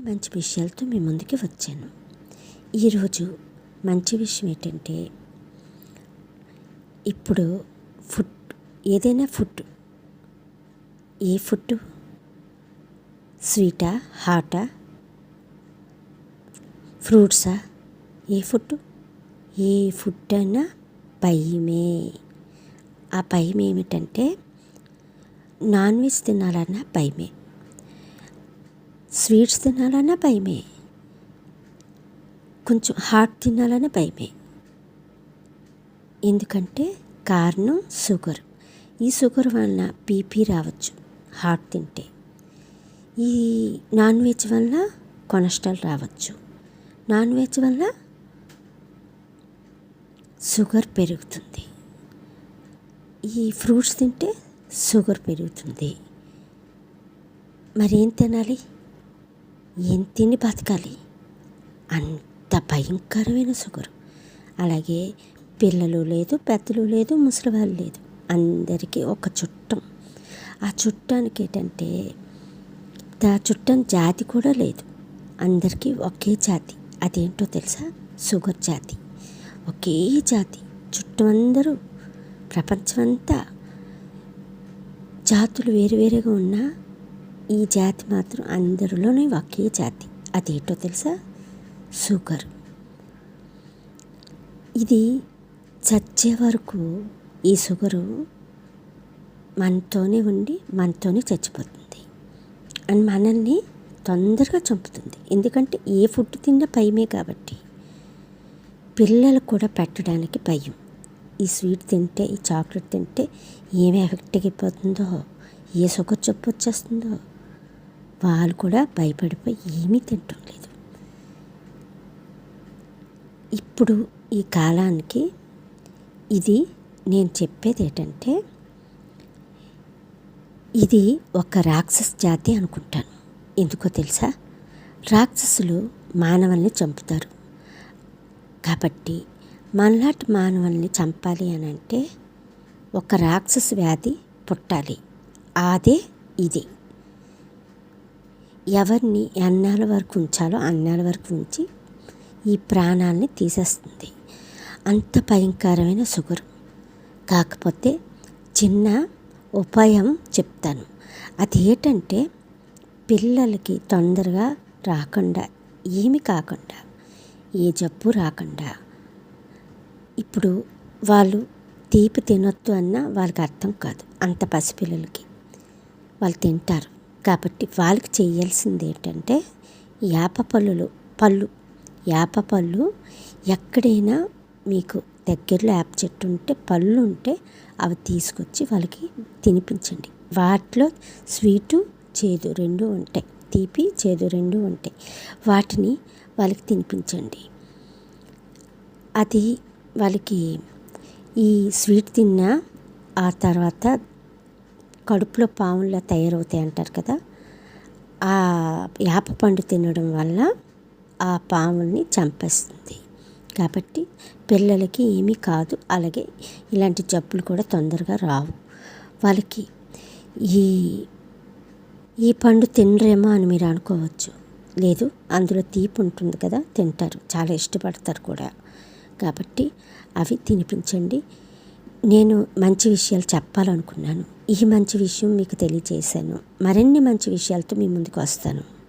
మరిన్ని మంచి విషయాలతో మీ ముందుకి వచ్చాను. ఈరోజు మంచి విషయం ఏంటంటే ఇప్పుడు ఫుడ్ ఏదైనా ఫుడ్ ఏ ఫుడ్ స్వీటా హాటా? ఫ్రూట్సా? ఏ ఫుడ్ ఏ ఫుడ్ అయినా భయమే. ఆ భయం ఏమిటంటే నాన్ వెజ్ తినాలన్నా భయమే. స్వీట్స్ తినాలన్నా భయమే. కొంచెం హాట్ తినాలన్నా భయమే. ఎందుకంటే కారణం షుగర్. ఈ షుగర్ వలన బీపీ రావచ్చు హాట్ తింటే. ఈ నాన్ వెజ్ వల్ల కొలెస్ట్రాల్ రావచ్చు. నాన్ వెజ్ వల్ల షుగర్ పెరుగుతుంది. ఈ ఫ్రూట్స్ తింటే షుగర్ పెరుగుతుంది. మరేం తినాలి? ఏం తిని బతకాలి? అంత భయంకరమైన షుగర్. అలాగే పిల్లలు లేదు పెద్దలు లేదు ముసలివాళ్ళు లేదు. అందరికీ ఒక చుట్టం. ఆ చుట్టానికి ఏంటంటే ఆ చుట్టం జాతి కూడా లేదు. అందరికీ ఒకే జాతి. అదేంటో తెలుసా? షుగర్ జాతి. ఒకే జాతి. చుట్టం అందరూ ప్రపంచమంతా. జాతులు వేరువేరుగా ఉన్నా ఈ జాతి మాత్రం అందరిలోనే ఒకే జాతి. అదేంటో తెలుసా? షుగర్. ఇది చచ్చే వరకు ఈ షుగరు మనతోనే ఉండి మనతోనే చచ్చిపోతుంది. అండ్ మనల్ని తొందరగా చంపుతుంది. ఎందుకంటే ఏ ఫుడ్ తిన్నా భయమే కాబట్టి. పిల్లలు కూడా పెట్టడానికి భయం. ఈ స్వీట్ తింటే ఈ చాక్లెట్ తింటే ఏమి ఎఫెక్ట్ అయిపోతుందో ఏ షుగర్ చెప్పు వచ్చేస్తుందో వాళ్ళు కూడా భయపడిపోయి ఏమీ తింటం లేదు. ఇప్పుడు ఈ కాలానికి ఇది నేను చెప్పేది ఏంటంటే ఇది ఒక రాక్షస జాతి అనుకుంటాను. ఎందుకో తెలుసా? రాక్షసులు మానవుల్ని చంపుతారు. కాబట్టి మనలాంటి మానవుల్ని చంపాలి అని అంటే ఒక రాక్షస వ్యాధి పుట్టాలి. అదే ఇది. ఎవరిని అన్నాల వరకు ఉంచాలో అన్నాల వరకు ఉంచి ఈ ప్రాణాలని తీసేస్తుంది. అంత భయంకరమైన షుగర్. కాకపోతే చిన్న ఉపాయం చెప్తాను. అది ఏంటంటే పిల్లలకి తొందరగా రాకుండా ఏమి కాకుండా ఏ జబ్బు రాకుండా. ఇప్పుడు వాళ్ళు తీపి తినొద్దు అన్న వాళ్ళకి అర్థం కాదు. అంత పసిపిల్లలకి వాళ్ళు తింటారు. కాబట్టి వాళ్ళకి చేయాల్సింది ఏంటంటే యాప పళ్ళు పళ్ళు. యాప పళ్ళు ఎక్కడైనా మీకు దగ్గరలో యాప చెట్టు ఉంటే పళ్ళు ఉంటే అవి తీసుకొచ్చి వాళ్ళకి తినిపించండి. వాటిలో స్వీటు చేదు రెండు ఉంటాయి. తీపి చేదు రెండు ఉంటాయి. వాటిని వాళ్ళకి తినిపించండి. అది వాళ్ళకి ఈ స్వీట్ తిన్నా ఆ తర్వాత కడుపులో పాముల్లా తయారవుతాయి అంటారు కదా ఆ యాప పండు తినడం వల్ల ఆ పాముల్ని చంపేస్తుంది. కాబట్టి పిల్లలకి ఏమీ కాదు అలాగే ఇలాంటి జబ్బులు కూడా తొందరగా రావు. వాళ్ళకి ఈ ఈ పండు తినరేమో అని మీరు అనుకోవచ్చు. లేదు అందులో తీపి ఉంటుంది కదా తింటారు చాలా ఇష్టపడతారు కూడా. కాబట్టి అవి తినిపించండి. నేను మంచి విషయాలు చెప్పాలనుకున్నాను. ఈ మంచి విషయం మీకు తెలియజేశాను. మరిన్ని మంచి విషయాలతో మీ ముందుకు వస్తాను.